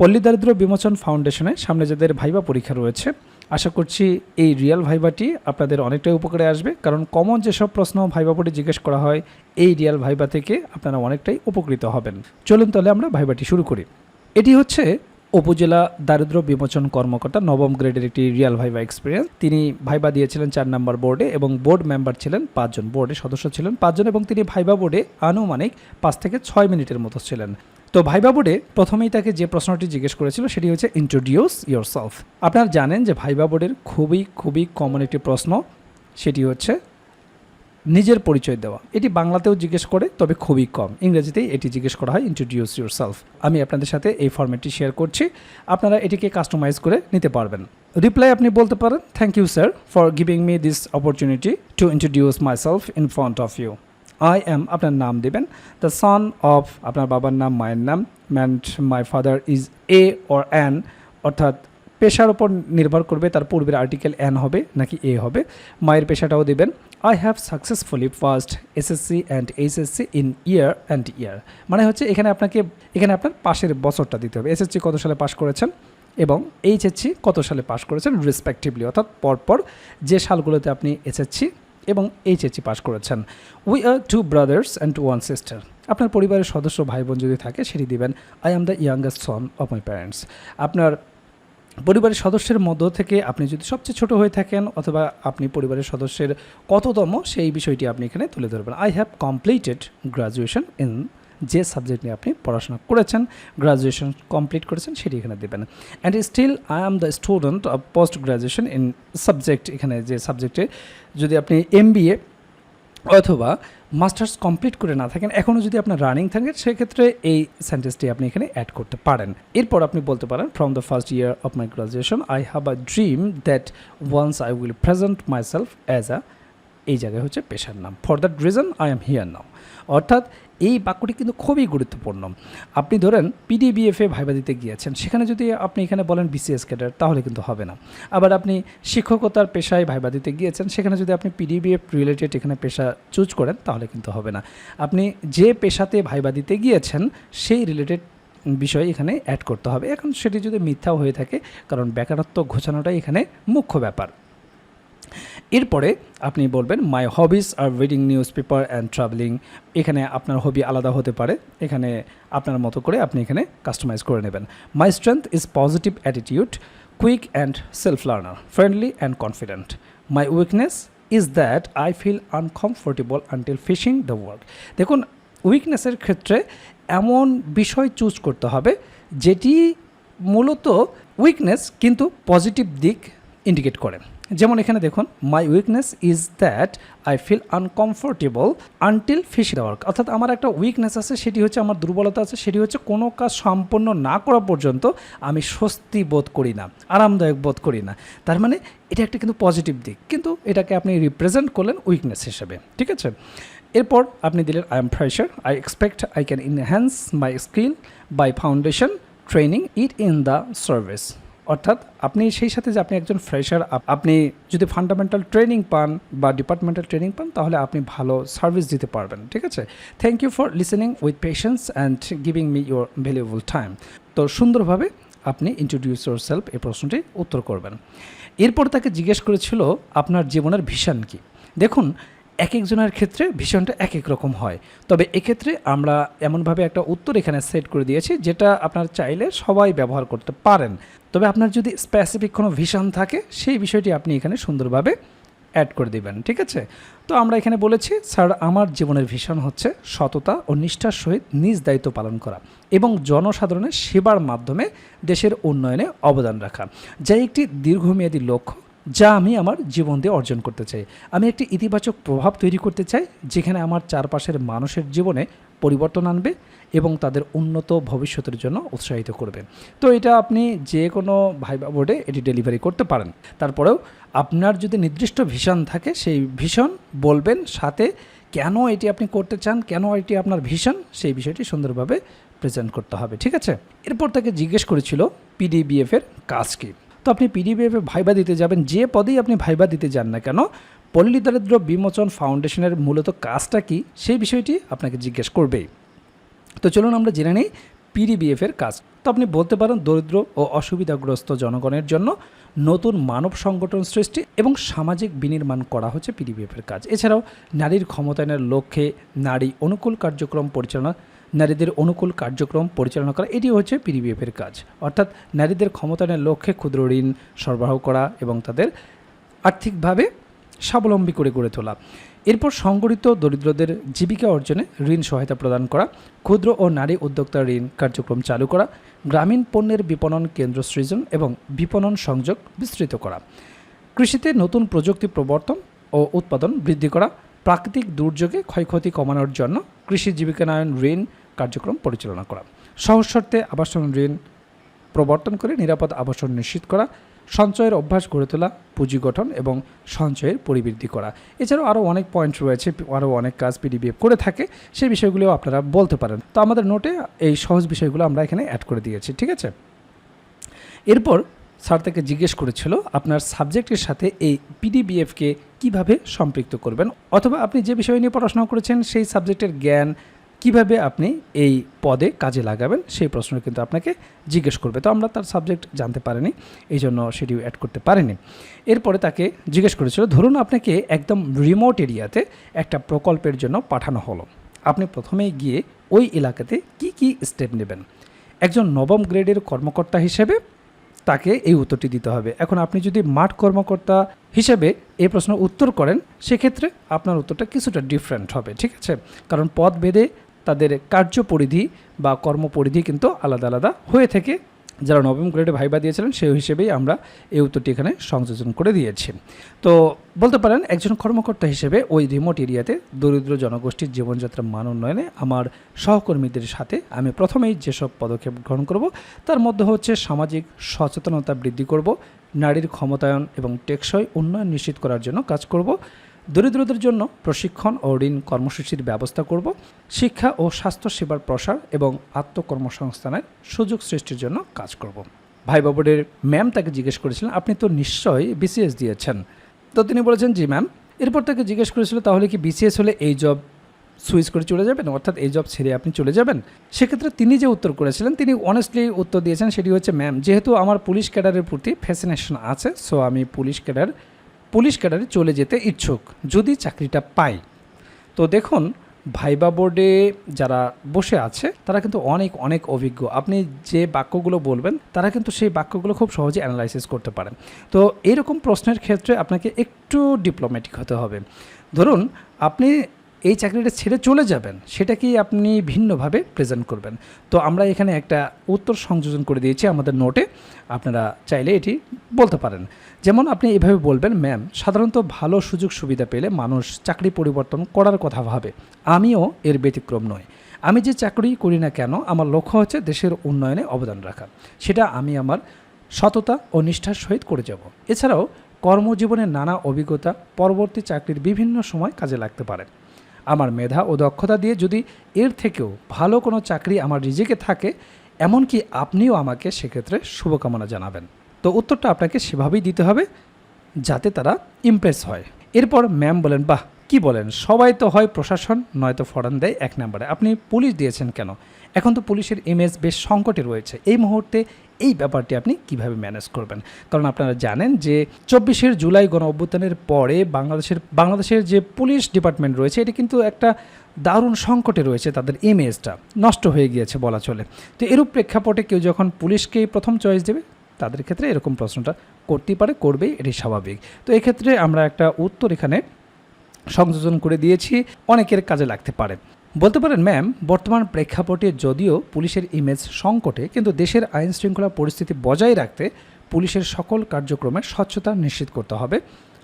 পল্লী দারিদ্র বিমোচন ফাউন্ডেশনে সামনে যাদের ভাইবা পরীক্ষা রয়েছে, আশা করছি এই রিয়াল ভাইবাটি আপনাদের অনেকটাই উপকারে আসবে। কারণ কমন যেসব প্রশ্ন ভাইবা বোর্ডে জিজ্ঞেস করা হয়, এই রিয়াল ভাইবা থেকে আপনারা অনেকটাই উপকৃত হবেন। চলুন তাহলে আমরা ভাইবাটি শুরু করি। এটি হচ্ছে উপজেলা দারিদ্র বিমোচন কর্মকর্তা নবম গ্রেডের একটি রিয়াল ভাইবা এক্সপিরিয়েন্স তিনি ভাইবা দিয়েছিলেন চার নম্বর বোর্ডে এবং বোর্ড মেম্বার ছিলেন পাঁচজন। বোর্ডের সদস্য ছিলেন পাঁচজন এবং তিনি ভাইবা বোর্ডে আনুমানিক পাঁচ থেকে ছয় মিনিটের মতো ছিলেন। তো ভাইবা বোর্ডে প্রথমেই তাকে যে প্রশ্নটি জিজ্ঞেস করেছিল সেটি হচ্ছে ইন্ট্রোডিউস ইয়োর সেলফ আপনারা জানেন যে ভাইবা বোর্ডের খুবই খুবই কমন একটি প্রশ্ন, সেটি হচ্ছে নিজের পরিচয় দেওয়া। এটি বাংলাতেও জিজ্ঞেস করে, তবে খুবই কম। ইংরেজিতেই এটি জিজ্ঞেস করা হয় ইন্ট্রোডিউস ইউর সেলফ আমি আপনাদের সাথে এই ফর্মেটটি শেয়ার করছি। আপনারা এটিকে কাস্টমাইজ করে নিতে পারবেন। রিপ্লাই আপনি বলতে পারেন thank you sir for giving me this opportunity to introduce myself in front of you I am আপনার নাম দেবেন। দ্য সন অফ আপনার বাবার নাম, মায়ের নাম। And my father is a or an অর্থাৎ পেশার উপর নির্ভর করবে, তার পূর্বের আর্টিকেল অ্যান হবে, নাকি এ হবে। মায়ের পেশাটাও দেবেন। I have successfully first SSC and HSC in year and year মানে হচ্ছে এখানে আপনাকে, এখানে আপনার পাশের বছরটা দিতে হবে। এসএসসি কত সালে পাশ করেছেন? এবং এইচএসসি কত সালে পাশ করেছেন? রেসপেক্টিভলি অর্থাৎ পরপর যে সালগুলোতে আপনি এসএসসি এবং এইচএসসি পাশ করেছেন। We are two brothers and one sister আপনার পরিবারের সদস্য ভাই বোন যদি থাকে, সেটি দিবেন I am the youngest son of my parents আপনার পরিবারের সদস্যের মধ্য থেকে আপনি যদি সবচেয়ে ছোট হয়ে থাকেন, অথবা আপনি পরিবারের সদস্যের কততম, সেই বিষয়টি আপনি এখানে তুলে ধরবেন। I have completed graduation in যে সাবজেক্ট নিয়ে আপনি পড়াশোনা করেছেন গ্রাজুয়েশন কমপ্লিট করেছেন, সেটি এখানে দেবেন। And still I am the student of post graduation in subject এখানে যে সাবজেক্টে যদি আপনি এম অথবা মাস্টার্স কমপ্লিট করে না থাকেন এখনও যদি আপনার রানিং থাকে, সেক্ষেত্রে এই সেন্টেন্সটি আপনি এখানে অ্যাড করতে পারেন। এরপর আপনি বলতে পারেন from the first year of my graduation I have a dream that once I will present myself as a এই জায়গায় হচ্ছে পেশার নাম। For that reason I am here now অর্থাৎ এই বাক্যটি কিন্তু খুবই গুরুত্বপূর্ণ। আপনি ধরেন পিডিবিএফে ভাইবা দিতে গিয়েছেন, সেখানে যদি আপনি এখানে বলেন বিসিএস ক্যাডার তাহলে কিন্তু হবে না। আবার আপনি শিক্ষকতার পেশায় ভাইবা দিতে গিয়েছেন, সেখানে যদি আপনি পিডিবিএফ রিলেটেড এখানে পেশা চুজ করেন, তাহলে কিন্তু হবে না। আপনি যে পেশাতে ভাইবা দিতে গিয়েছেন, সেই রিলেটেড বিষয় এখানে অ্যাড করতে হবে। এখন সেটি যদি মিথ্যাও হয়ে থাকে, কারণ বেকারত্ব ঘোচানোটাই এখানে মুখ্য ব্যাপার। এরপরে আপনি বলবেন my hobbies are reading newspaper and travelling এখানে আপনার হবি আলাদা হতে পারে। এখানে আপনার মতো করে আপনি এখানে কাস্টমাইজ করে নেবেন। My strength is positive attitude quick and self learner friendly and confident my weakness is that I feel uncomfortable until finishing the work দেখুন উইকনেসের ক্ষেত্রে এমন বিষয় চুজ করতে হবে, যেটি মূলত উইকনেস কিন্তু পজিটিভ দিক ইন্ডিকেট করে। যেমন এখানে দেখুন my weakness is that I feel uncomfortable until finish work অর্থাৎ আমার একটা উইকনেস আছে, সেটি হচ্ছে আমার দুর্বলতা আছে, সেটি হচ্ছে কোনো কাজ সম্পন্ন না করা পর্যন্ত আমি স্বস্তি বোধ করি না, আরামদায়ক বোধ করি না। তার মানে এটা একটা কিন্তু পজিটিভ দিক, কিন্তু এটাকে আপনি রিপ্রেজেন্ট করলেন উইকনেস হিসেবে, ঠিক আছে? এরপর আপনি দিলেন I am fresher I expect I can enhance my skill by foundation training it in the service অর্থাৎ আপনি সেই সাথে যে আপনি একজন ফ্রেশার আপনি যদি ফান্ডামেন্টাল ট্রেনিং পান বা ডিপার্টমেন্টাল ট্রেনিং পান, তাহলে আপনি ভালো সার্ভিস দিতে পারবেন, ঠিক আছে? Thank you for listening with patience and giving me your valuable time তো সুন্দরভাবে আপনি ইন্ট্রোডিউস ইউর সেলফ এই প্রশ্নটি উত্তর করবেন। এরপর তাকে জিজ্ঞেস করেছিল, আপনার জীবনের ভিশন কি? দেখুন এক একজনের ক্ষেত্রে ভীষণটা এক এক রকম হয়। তবে এক্ষেত্রে আমরা এমনভাবে একটা উত্তর এখানে সেট করে দিয়েছি, যেটা আপনার চাইলে সবাই ব্যবহার করতে পারেন। তবে আপনার যদি স্পেসিফিক কোনো ভিশন থাকে, সেই বিষয়টি আপনি এখানে সুন্দরভাবে অ্যাড করে দিবেন, ঠিক আছে? তো আমরা এখানে বলেছি, স্যার, আমার জীবনের ভিশন হচ্ছে সততা ও নিষ্ঠার সহিত নিজ দায়িত্ব পালন করা এবং জনসাধারণের সেবার মাধ্যমে দেশের উন্নয়নে অবদান রাখা। যা একটি দীর্ঘমেয়াদী লক্ষ্য যা আমি আমার জীবন দিয়ে অর্জন করতে চাই। আমি একটি ইতিবাচক প্রভাব তৈরি করতে চাই, যেখানে আমার চারপাশের মানুষের জীবনে পরিবর্তন আনবে এবং তাদের উন্নত ভবিষ্যতের জন্য উৎসাহিত করবে। তো এটা আপনি যে কোনো ভাইবা বোর্ডে এটি ডেলিভারি করতে পারেন। তারপরেও আপনার যদি নির্দিষ্ট ভিশন থাকে, সেই ভিশন বলবেন, সাথে কেন এটি আপনি করতে চান, কেন এটি আপনার ভিশন সেই বিষয়টি সুন্দরভাবে প্রেজেন্ট করতে হবে, ঠিক আছে? এরপর তাকে জিজ্ঞেস করেছিল পিডিবিএফ এর কাজ কী? তো আপনি পিডিবিএফে ভাইবা দিতে যাবেন, যে পদেই আপনি ভাইবা দিতে যান না কেন পল্লী দারিদ্র বিমোচন ফাউন্ডেশনের মূলত কাজটা কি, সেই বিষয়টি আপনাকে জিজ্ঞেস করবেই। তো চলুন আমরা জেনে নিই পিডিবিএফের কাজ। তো আপনি বলতে পারেন দরিদ্র ও অসুবিধাগ্রস্ত জনগণের জন্য নতুন মানব সংগঠন সৃষ্টি এবং সামাজিক বিনির্মাণ করা হচ্ছে পিডিবিএফের কাজ। এছাড়াও নারীর ক্ষমতায়নের লক্ষ্যে নারী অনুকূল কার্যক্রম পরিচালনা নারীদের অনুকূল কার্যক্রম পরিচালনা করা, এটি হচ্ছে পিডিবিএফ এর কাজ। অর্থাৎ নারীদের ক্ষমতায়নের লক্ষ্যে ক্ষুদ্র ঋণ সরবরাহ করা এবং তাদের আর্থিকভাবে স্বাবলম্বী করে গড়ে তোলা। এরপর সংগঠিত দরিদ্রদের জীবিকা অর্জনে ঋণ সহায়তা প্রদান করা, ক্ষুদ্র ও নারী উদ্যোক্তা ঋণ কার্যক্রম চালু করা, গ্রামীণ পণ্যের বিপণন কেন্দ্র সৃজন এবং বিপণন সংযোগ বিস্তৃত করা। কৃষিতে নতুন প্রযুক্তি প্রবর্তন ও উৎপাদন বৃদ্ধি করা, প্রাকৃতিক দুর্যোগে ক্ষয়ক্ষতি কমানোর জন্য কৃষি জীবিকানয়ন ঋণ কার্যক্রম পরিচালনা করা। সহজ শর্তে আবাসন ঋণ প্রবর্তন করে নিরাপদ আবাসন নিশ্চিত করা, সঞ্চয়ের অভ্যাস গড়ে তোলা, পুঁজি গঠন এবং সঞ্চয়ের পরিবৃদ্ধি করা। এছাড়াও আরও অনেক পয়েন্ট রয়েছে, আরও অনেক কাজ পিডিবিএফ করে থাকে সেই বিষয়গুলিও আপনারা বলতে পারেন। তো আমাদের নোটে এই সহজ বিষয়গুলো আমরা এখানে অ্যাড করে দিয়েছি, ঠিক আছে? এরপর স্যার তাকে জিজ্ঞেস করেছিল, আপনার সাবজেক্টের সাথে এই পিডিবিএফকে কীভাবে সম্পৃক্ত করবেন? অথবা আপনি যে বিষয় নিয়ে পড়াশোনা করেছেন, সেই সাবজেক্টের জ্ঞান কীভাবে আপনি এই পদে কাজে লাগাবেন সেই প্রশ্ন কিন্তু আপনাকে জিজ্ঞেস করবে। তো আমরা তার সাবজেক্ট জানতে পারিনি, এই জন্য সেটি অ্যাড করতে পারিনি। এরপরে তাকে জিজ্ঞেস করেছিল, ধরুন আপনাকে একদম রিমোট এরিয়াতে একটা প্রকল্পের জন্য পাঠানো হলো। আপনি প্রথমেই গিয়ে ওই এলাকাতে কি কি স্টেপ নেবেন? একজন নবম গ্রেডের কর্মকর্তা হিসেবে তাকে এই উত্তরটি দিতে হবে। এখন আপনি যদি মাঠ কর্মকর্তা হিসেবে এই প্রশ্নের উত্তর করেন, সেক্ষেত্রে আপনার উত্তরটা কিছুটা ডিফারেন্ট হবে, ঠিক আছে? কারণ পদ ভেদে তাদের কার্যপরিধি বা কর্মপরিধি কিন্তু আলাদা আলাদা হয়ে থাকে। যারা নবম গ্রেডে ভাইবা দিয়েছিলেন, সেই হিসেবেই আমরা এই উত্তরটি এখানে সংযোজন করে দিয়েছি। তো বলতে পারেন, একজন কর্মকর্তা হিসেবে ওই রিমোট এরিয়াতে দরিদ্র জনগোষ্ঠীর জীবনযাত্রার মান উন্নয়নে আমার সহকর্মীদের সাথে আমি প্রথমেই যেসব পদক্ষেপ গ্রহণ করব, তার মধ্যে হচ্ছে সামাজিক সচেতনতা বৃদ্ধি করব, নারীর ক্ষমতায়ন এবং টেকসই উন্নয়ন নিশ্চিত করার জন্য কাজ করব দরিদ্রদের জন্য প্রশিক্ষণ ও ঋণ কর্মসূচির ব্যবস্থা করব। শিক্ষা ও স্বাস্থ্য সেবার প্রসার এবং আত্মকর্মসংস্থানের সুযোগ সৃষ্টির জন্য কাজ করব। ভাই বাবুদের ম্যাম তাকে জিজ্ঞেস করেছিলেন, আপনি তো নিশ্চয়ই বিসিএস দিয়েছেন? তো তিনি বলেছেন, জি, ম্যাম। এরপর তাকে জিজ্ঞেস করেছিল, তাহলে কি বিসিএস হলে এই জব সুইচ করে চলে যাবেন? অর্থাৎ এই জব ছেড়ে আপনি চলে যাবেন? সেক্ষেত্রে তিনি যে উত্তর করেছিলেন, তিনি অনেস্টলি উত্তর দিয়েছেন, সেটি হচ্ছে, ম্যাম, যেহেতু আমার পুলিশ ক্যাডারের প্রতি ফ্যাসিনেশন আছে সো আমি পুলিশ ক্যাডার পুলিশ ক্যাডারে চলে যেতে ইচ্ছুক, যদি চাকরিটা পাই তো দেখুন, ভাইবা বোর্ডে যারা বসে আছে, তারা কিন্তু অনেক অনেক অভিজ্ঞ। আপনি যে বাক্যগুলো বলবেন, তারা কিন্তু সেই বাক্যগুলো খুব সহজে অ্যানালাইসিস করতে পারেন। তো এরকম প্রশ্নের ক্ষেত্রে আপনাকে একটু ডিপ্লোম্যাটিক হতে হবে। ধরুন, আপনি এই চাকরিটা ছেড়ে চলে যাবেন, সেটাকেই আপনি ভিন্নভাবে প্রেজেন্ট করবেন। তো আমরা এখানে একটা উত্তর সংযোজন করে দিয়েছি আমাদের নোটে, আপনারা চাইলে এটি বলতে পারেন। যেমন আপনি এভাবে বলবেন, ম্যাম, সাধারণত ভালো সুযোগ সুবিধা পেলে মানুষ চাকরি পরিবর্তন করার কথা ভাবে। আমিও এর ব্যতিক্রম নয় আমি যে চাকরি করি না কেন, আমার লক্ষ্য হচ্ছে দেশের উন্নয়নে অবদান রাখা। সেটা আমি আমার সততা ও নিষ্ঠার সহিত করে যাব। এছাড়াও কর্মজীবনের নানা অভিজ্ঞতা পরবর্তী চাকরির বিভিন্ন সময় কাজে লাগতে পারে। আমার মেধা ও দক্ষতা দিয়ে যদি এর থেকেও ভালো কোনো চাকরি আমার নিজেকে থাকে, এমনকি আপনিও আমাকে সেক্ষেত্রে শুভকামনা জানাবেন। তো উত্তরটা আপনাকে সেভাবেই দিতে হবে যাতে তারা ইমপ্রেস হয়। এরপর ম্যাম বলেন, বাহ, কি বলেন? সবাই তো হয় প্রশাসন, নয়তো ফরেন দেয় এক নম্বরে। আপনি পুলিশ দিয়েছেন কেন? এখন তো পুলিশের ইমেজ বেশ সংকটে রয়েছে। এই মুহূর্তে এই ব্যাপারটি আপনি কীভাবে ম্যানেজ করবেন? কারণ আপনারা জানেন যে চব্বিশের জুলাই গণ অভ্যুত্থানের পরে বাংলাদেশের বাংলাদেশের যে পুলিশ ডিপার্টমেন্ট রয়েছে, এটি কিন্তু একটা দারুণ সংকটে রয়েছে তাদের ইমেজটা নষ্ট হয়ে গিয়েছে বলা চলে। তো এরূপ প্রেক্ষাপটে কেউ যখন পুলিশকেই প্রথম চয়েস দেবে, তাদের ক্ষেত্রে এরকম প্রশ্নটা করতেই পারে, করবেই এটি স্বাভাবিক। তো এক্ষেত্রে আমরা একটা উত্তর এখানে সংযোজন করে দিয়েছি। অনেকের কাজে লাগতে পারে। বলতে পারেন ম্যাম বর্তমান প্রেক্ষাপটে যদিও পুলিশের ইমেজ সংকটে, কিন্তু দেশের আইন শৃঙ্খলা পরিস্থিতি বজায় রাখতে পুলিশের সকল কার্যক্রমে স্বচ্ছতা নিশ্চিত করতে হবে।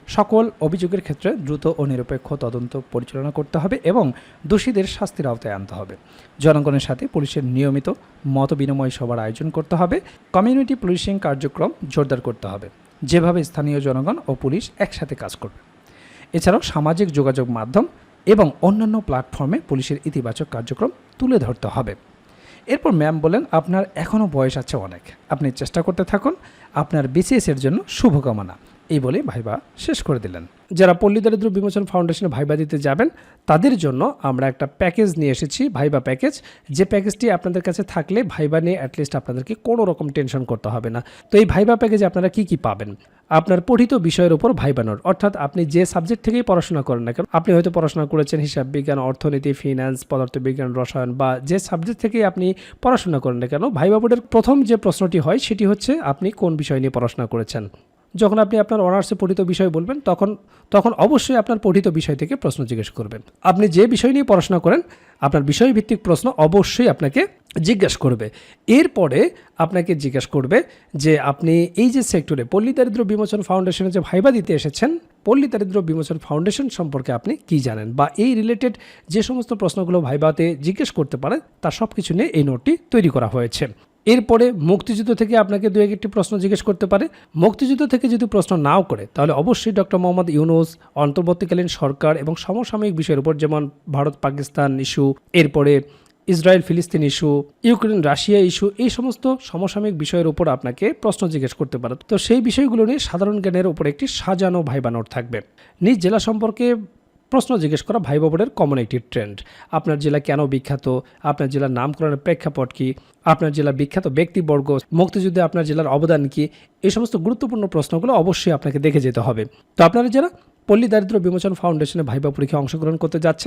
সকল অভিযোগের ক্ষেত্রে দ্রুত ও নিরপেক্ষ তদন্ত পরিচালনা করতে হবে এবং দোষীদের শাস্তির আওতায় আনতে হবে। জনগণের সাথে পুলিশের নিয়মিত মত বিনিময় সভার আয়োজন করতে হবে। কমিউনিটি পুলিশিং কার্যক্রম জোরদার করতে হবে। যেভাবে স্থানীয় জনগণ ও পুলিশ একসাথে কাজ করবে। এছাড়াও সামাজিক যোগাযোগ মাধ্যম এবং অন্যান্য প্ল্যাটফর্মে পুলিশের ইতিবাচক কার্যক্রম তুলে ধরতে হবে। এরপর ম্যাম বলেন, আপনার এখনও বয়স আছে অনেক। আপনি চেষ্টা করতে থাকুন। আপনার বিসিএসের জন্য শুভকামনা। এই বলে ভাইবা শেষ করে দিলেন। যারা পল্লী দারিদ্র বিমোচন ফাউন্ডেশনে ভাইবা দিতে যাবেন, তাদের জন্য আমরা একটা প্যাকেজ নিয়ে এসেছি, ভাইবা প্যাকেজ। যে প্যাকেজটি আপনাদের কাছে থাকলে ভাইবা নিয়ে অ্যাটলিস্ট আপনাদেরকে কোনো রকম টেনশন করতে হবে না। তো এই ভাইবা প্যাকেজে আপনারা কি কি পাবেন? আপনার পঠিত বিষয়ের উপর ভাইবা নোট। অর্থাৎ আপনি যে সাবজেক্ট থেকেই পড়াশোনা করেন না কেন, আপনি হয়তো পড়াশোনা করেছেন হিসাব বিজ্ঞান, অর্থনীতি ফিনান্স পদার্থবিজ্ঞান, রসায়ন বা যে সাবজেক্ট থেকেই আপনি পড়াশোনা করেন না কেন, ভাইবা বোর্ডের প্রথম যে প্রশ্নটি হয়, সেটি হচ্ছে আপনি কোন বিষয় নিয়ে পড়াশোনা করেছেন? যখন আপনি আপনার অনার্সে পঠিত বিষয় বলবেন, তখন তখন অবশ্যই আপনার পঠিত বিষয় থেকে প্রশ্ন জিজ্ঞেস করবেন। আপনি যে বিষয় নিয়ে পড়াশোনা করেন, আপনার বিষয়ভিত্তিক প্রশ্ন অবশ্যই আপনাকে জিজ্ঞেস করবে। এরপরে আপনাকে জিজ্ঞেস করবে যে আপনি এই যে সেক্টরে পল্লী দারিদ্র বিমোচন ফাউন্ডেশনে যে ভাইবা দিতে এসেছেন, পল্লী দারিদ্র বিমোচন ফাউন্ডেশন সম্পর্কে আপনি কি জানেন? বা এই রিলেটেড যে সমস্ত প্রশ্নগুলো ভাইবাতে জিজ্ঞেস করতে পারে, তার সব কিছু নিয়ে এই নোটটি তৈরি করা হয়েছে। এরপরে মুক্তিযুদ্ধ থেকে আপনাকে দু একটি প্রশ্ন জিজ্ঞেস করতে পারে। মুক্তিযুদ্ধ থেকে যদি প্রশ্ন নাও করে, তাহলে অবশ্যই ডক্টর মোহাম্মদ ইউনুস, অন্তর্বর্তীকালীন সরকার এবং সমসাময়িক বিষয়ের উপর, যেমন ভারত পাকিস্তান ইস্যু, এরপরে ইসরায়েল ফিলিস্তিন ইস্যু, ইউক্রেন রাশিয়া ইস্যু, এই সমস্ত সমসাময়িক বিষয়ের উপর আপনাকে প্রশ্ন জিজ্ঞেস করতে পারে। তো সেই বিষয়গুলো নিয়ে সাধারণ জ্ঞানের উপর একটি সাজানো ভাইবা নোট থাকবে। নিজ জেলা সম্পর্কে প্রশ্ন জিজ্ঞেস করা ভাই বোনের কমন একটি ট্রেন্ড আপনার জেলা কেন বিখ্যাত? আপনার জেলার নামকরণের প্রেক্ষাপট কি? আপনার জেলার বিখ্যাত ব্যক্তিবর্গ, মুক্তিযুদ্ধে আপনার জেলার অবদান কি? এই সমস্ত গুরুত্বপূর্ণ প্রশ্নগুলো অবশ্যই আপনাকে দেখে যেতে হবে। তো আপনারা যারা পল্লী দারিদ্র বিমোচন ফাউন্ডেশনে ভাইবা পরীক্ষায় অংশগ্রহণ করতে যাচ্ছে